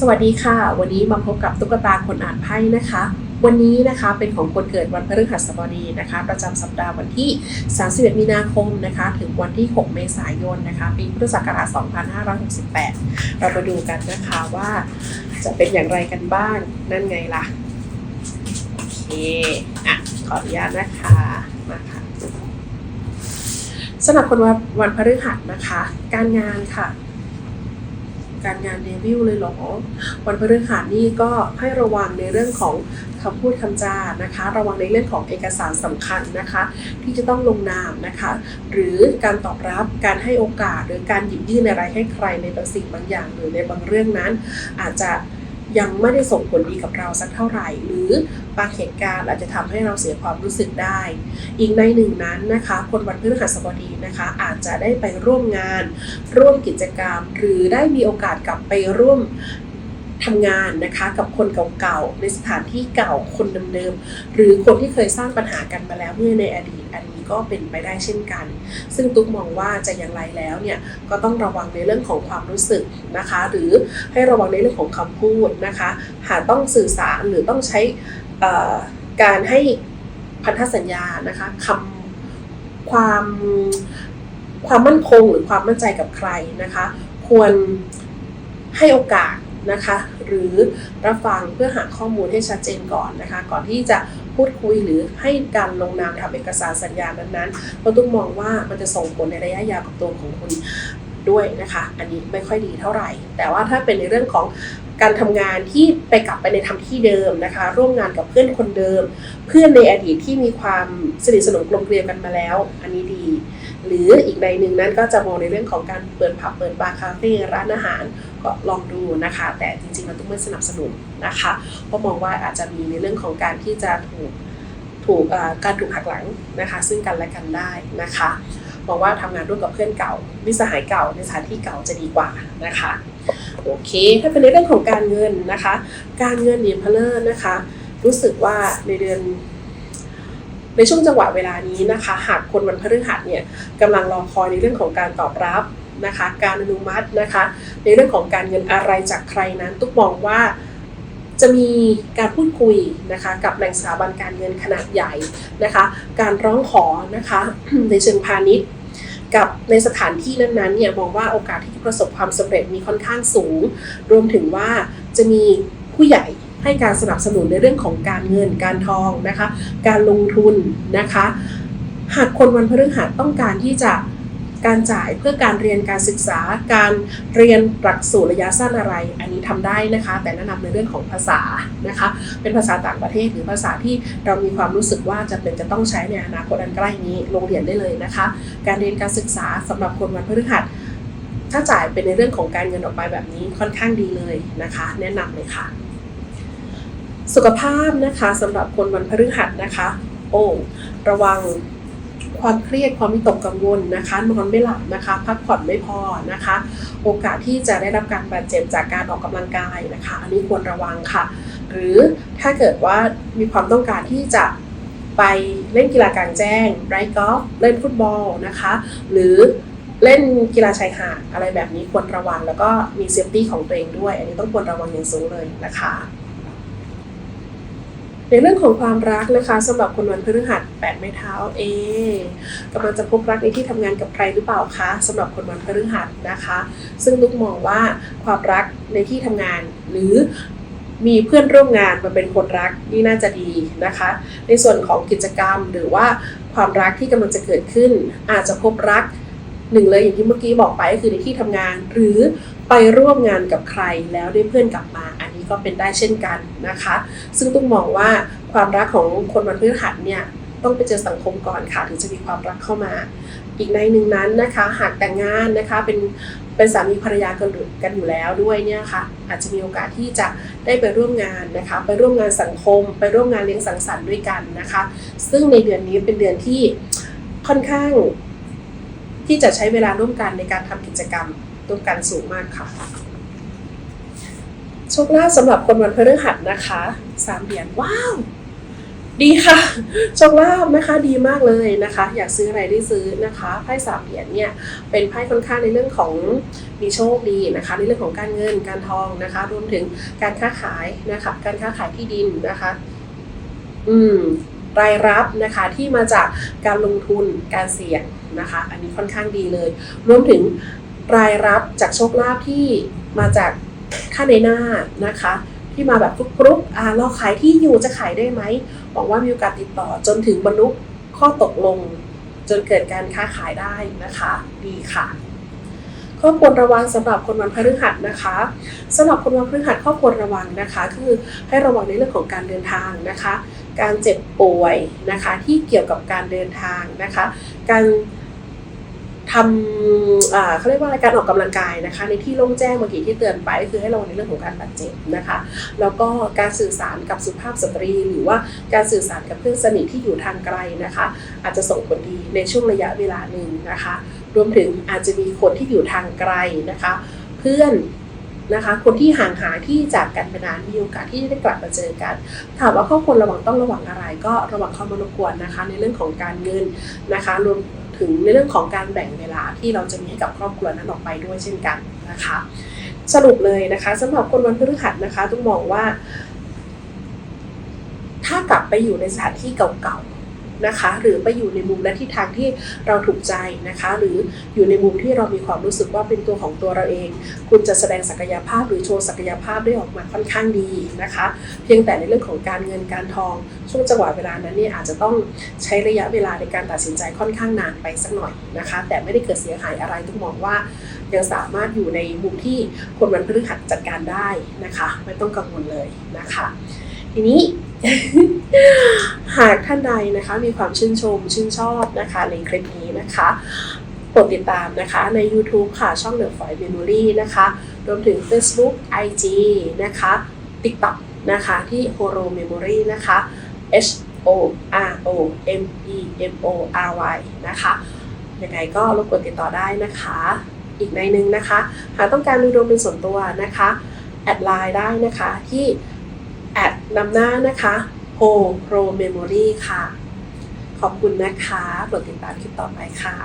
สวัสดีค่ะ วันนี้มาพบกับตุ๊กตาคนอ่านไพ่นะคะ วันนี้นะคะเป็นของคนเกิดวันพฤหัสบดีนะคะ ประจำสัปดาห์วันที่ 31 มีนาคมนะคะ ถึงวันที่ 6 เมษายนนะคะปีพุทธศักราช 2568 เรามาดูกันนะคะว่าจะเป็นอย่างไรกันบ้างนั่นไงล่ะ โอเคอะขออนุญาตนะคะมาค่ะสำหรับคนวันวันพฤหัสนะคะ การงานค่ะ การงานเดวิลเลยเหรอ วันพฤหัสนี่ก็ให้ระวังในเรื่องของคำพูดคำจานะคะ ระวังในเรื่องของเอกสารสำคัญนะคะ ที่จะต้องลงนามนะคะ หรือการตอบรับการให้โอกาสหรือการหยิบยื่นอะไรให้ใครในบางสิ่งบางอย่างหรือในบางเรื่องนั้น อาจจะ ยังไม่ได้ส่งผลดีกับเราสักเท่าไหร่ หรือบางเหตุการณ์อาจจะทำให้เราเสียความรู้สึกได้ อีกในหนึ่งนั้นนะคะคนวันพฤหัสบดีนะคะ อาจจะได้ไปร่วมงาน ร่วมกิจกรรม หรือได้มีโอกาสกลับไปร่วม ทำงานนะคะกับคนเก่าๆในสถานที่เก่าคนเดิมๆหรือคนที่เคยสร้างปัญหากันมาแล้วเมื่อในอดีตอันนี้ก็เป็นไปได้เช่นกัน ซึ่งตุ๊กมองว่าจะอย่างไรแล้วเนี่ยก็ต้องระวังในเรื่องของความรู้สึกนะคะ หรือให้ระวังในเรื่องของคำพูดนะคะ หากต้องสื่อสารหรือต้องใช้การให้พันธสัญญานะคะคำความความมั่นคงหรือความมั่นใจกับใครนะคะ ควรให้โอกาส นะคะ หรือรับฟังเพื่อหาข้อมูลให้ชัดเจนก่อนนะคะ ก่อนที่จะพูดคุยหรือให้การลงนามทำเอกสารสัญญานั้นๆเราต้องมองว่ามันจะส่งผลในระยะยาวกับตัวของคุณด้วยนะคะ อันนี้ไม่ค่อยดีเท่าไหร่ แต่ว่าถ้าเป็นในเรื่องของการทำงานที่ไปกลับไปในทำที่เดิมนะคะ ร่วมงานกับเพื่อนคนเดิม เพื่อนในอดีตที่มีความสนิทสนมกลมเกลียวกันมาแล้ว อันนี้ดี หรืออีกในหนึ่งนั้นก็จะมองในเรื่องของการเปิดผับเปิดบาร์คาเฟ่ร้านอาหาร ก็ลองดูนะคะ แต่จริงๆเราต้องไม่สนับสนุนนะคะเพราะมองว่าอาจจะมีในเรื่องของการที่จะถูกถูกการถูกหักหลังนะคะ ซึ่งกันและกันได้นะคะมองว่าทำงานร่วมกับเพื่อนเก่ามิสหายเก่าในสถานที่เก่าจะดีกว่านะคะโอเค ถ้าเป็นในเรื่องของการเงินนะคะ การเงินเดียนเพลอร์นะคะ รู้สึกว่าในเดือนในช่วงจังหวะเวลานี้นะคะ หากคนวันพฤหัสเนี่ยกำลังรอคอยในเรื่องของการตอบรับ นะคะการอนุมัตินะคะ ในเรื่องของการเงินอะไรจากใครนั้น ตุ๊กมองว่าจะมีการพูดคุยนะคะกับแหล่งสถาบันการเงินขนาดใหญ่นะคะ การร้องขอนะคะในเชิงพาณิชย์กับในสถานที่นั้นๆเนี่ยมองว่าโอกาสที่จะประสบความสำเร็จมีค่อนข้างสูง รวมถึงว่าจะมีผู้ใหญ่ให้การสนับสนุนในเรื่องของการเงินการทองนะคะ การลงทุนนะคะ หากคนวันพฤหัสต้องการที่จะ การจ่ายเพื่อการเรียนการศึกษา การเรียนหลักสูตรระยะสั้นอะไร อันนี้ทำได้นะคะ แต่แนะนำในเรื่องของภาษานะคะ เป็นภาษาต่างประเทศหรือภาษาที่เรามีความรู้สึกว่าจะเป็นจะต้องใช้ในอนาคตอันใกล้นี้ลงเรียนได้เลยนะคะ การเรียนการศึกษาสำหรับคนวันพฤหัสถ้าจ่ายเป็นในเรื่องของการเงินออกไปแบบนี้ค่อนข้างดีเลยนะคะ แนะนำเลยค่ะ สุขภาพนะคะสำหรับคนวันพฤหัสนะคะ โอ้ระวัง ความเครียดความวิตกกังวลนะคะนอนไม่หลับนะคะ พักผ่อนไม่พอนะคะ โอกาสที่จะได้รับการบาดเจ็บจากการออกกำลังกายนะคะ อันนี้ควรระวังค่ะ หรือถ้าเกิดว่ามีความต้องการที่จะไปเล่นกีฬากลางแจ้งไรกอล์ฟเล่นฟุตบอลนะคะ หรือเล่นกีฬาชายหาดอะไรแบบนี้ควรระวังแล้วก็มีเซฟตี้ของตัวเองด้วย อันนี้ต้องควรระวังอย่างสูงเลยนะคะ ในเรื่องของความรักนะคะสำหรับคนวันพฤหัสแปดไม้เท้าเอกำลังจะพบรักในที่ทำงานกับใครหรือเปล่าคะสำหรับคนวันพฤหัสนะคะ ซึ่งลูกมองว่าความรักในที่ทำงานหรือมีเพื่อนร่วมงานมาเป็นคนรักนี่น่าจะดีนะคะ ในส่วนของกิจกรรมหรือว่าความรักที่กำลังจะเกิดขึ้น อาจจะพบรักหนึ่งเลยอย่างที่เมื่อกี้บอกไปก็คือในที่ทำงาน หรือไปร่วมงานกับใครแล้วได้เพื่อนกลับมา นี้ก็เป็นได้เช่นกันนะคะ ซึ่งต้องมองว่าความรักของคนวันพฤหัสเนี่ยต้องไปเจอสังคมก่อนค่ะ ถึงจะมีความรักเข้ามา อีกในหนึ่งนั้นนะคะ หากแต่งงานนะคะเป็นเป็นสามีภรรยากันอยู่กันอยู่แล้วด้วยเนี่ยค่ะอาจจะมีโอกาสที่จะได้ไปร่วมงานนะคะ ไปร่วมงานสังคม ไปร่วมงานเลี้ยงสังสรรค์ด้วยกันนะคะ ซึ่งในเดือนนี้เป็นเดือนที่ค่อนข้าง ที่จะใช้เวลาร่วมกันในการทำกิจกรรมร่วมกันสูงมากค่ะ โชคลาภสำหรับคนวันพฤหัสนะคะสามเหรียญว้าว ดีค่ะโชคลาภนะคะดีมากเลยนะคะ อยากซื้ออะไรได้ซื้อนะคะไพ่สามเหรียญเนี่ยเป็นไพ่ค่อนข้างในเรื่องของมีโชคดีนะคะ ในเรื่องของการเงินการทองนะคะ รวมถึงการค้าขายนะคะ การค้าขายที่ดินนะคะ อืมรายรับนะคะที่มาจากการลงทุนการเสี่ยงนะคะ อันนี้ค่อนข้างดีเลย รวมถึงรายรับจากโชคลาภที่มาจาก ค่าในหน้านะคะ ที่มาแบบฟลุกๆอ่าเราขายที่อยู่จะขายได้ไหมบอกว่ามีโอกาสติดต่อจนถึงบรรลุข้อตกลง จนเกิดการค้าขายได้นะคะดีค่ะข้อควรระวังสำหรับคนวันพฤหัสนะคะสำหรับคนวันพฤหัสข้อควรระวังนะคะ คือให้ระวังในเรื่องของการเดินทางนะคะ การเจ็บป่วยนะคะที่เกี่ยวกับการเดินทางนะคะ การ ทำเขาเรียกว่าการออกกำลังกายนะคะ ในที่โล่งแจ้งเมื่อกี้ที่เตือนไปก็คือให้ระวังในเรื่องของการบาดเจ็บนะคะ แล้วก็การสื่อสารกับสุภาพสตรี หรือว่าการสื่อสารกับเพื่อนสนิทที่อยู่ทางไกลนะคะ อาจจะส่งผลดีในช่วงระยะเวลาหนึ่งนะคะ รวมถึงอาจจะมีคนที่อยู่ทางไกลนะคะ เพื่อนนะคะคนที่ห่างหายที่จากกันไปนานมีโอกาสที่จะได้กลับมาเจอกัน ถามว่าข้อควรระวังต้องระวังอะไร ก็ระวังความรบกวนนะคะ ในเรื่องของการเงินนะคะรวม ถึงในเรื่องของการแบ่งเวลาที่เราจะมีให้กับครอบครัวนั้นออกไปด้วยเช่นกันนะคะ สรุปเลยนะคะสำหรับคนวันพฤหัสนะคะต้องมองว่า ถ้ากลับไปอยู่ในสถานที่เก่าๆ นะคะ หรือไปอยู่ในมุมและทิศทางที่เราถูกใจนะคะ หรืออยู่ในมุมที่เรามีความรู้สึกว่าเป็นตัวของตัวเราเอง คุณจะแสดงศักยภาพหรือโชว์ศักยภาพได้ออกมาค่อนข้างดีนะคะ เพียงแต่ในเรื่องของการเงินการทอง ช่วงจังหวะเวลานั้นเนี่ยอาจจะต้องใช้ระยะเวลาในการตัดสินใจค่อนข้างนานไปสักหน่อยนะคะ แต่ไม่ได้เกิดเสียหายอะไรต้องมองว่ายังสามารถอยู่ในมุมที่คนวันพฤหัสจัดการได้นะคะ ไม่ต้องกังวลเลยนะคะ ทีนี้ หากท่านใดนะคะมีความชื่นชมชื่นชอบนะคะในคลิปนี้นะคะกดติดตามนะคะใน YouTube ค่ะช่อง The f o y Memory นะคะรวมถึง Facebook IG นะคะ TikTok นะคะที่ Horo Memory นะคะ H O R O M E M O R Y นะคะยังไงก็รบกวนติดต่อได้นะคะ อีกในหนึ่งนะคะ หากต้องการดูดวงเป็นส่วนตัวนะคะ แอดไลน์ได้นะคะที่ แอดนำหน้านะคะ h o Pro Memory ค่ะ ขอบคุณนะคะโปรดติดตามคลิปต่อไปค่ะ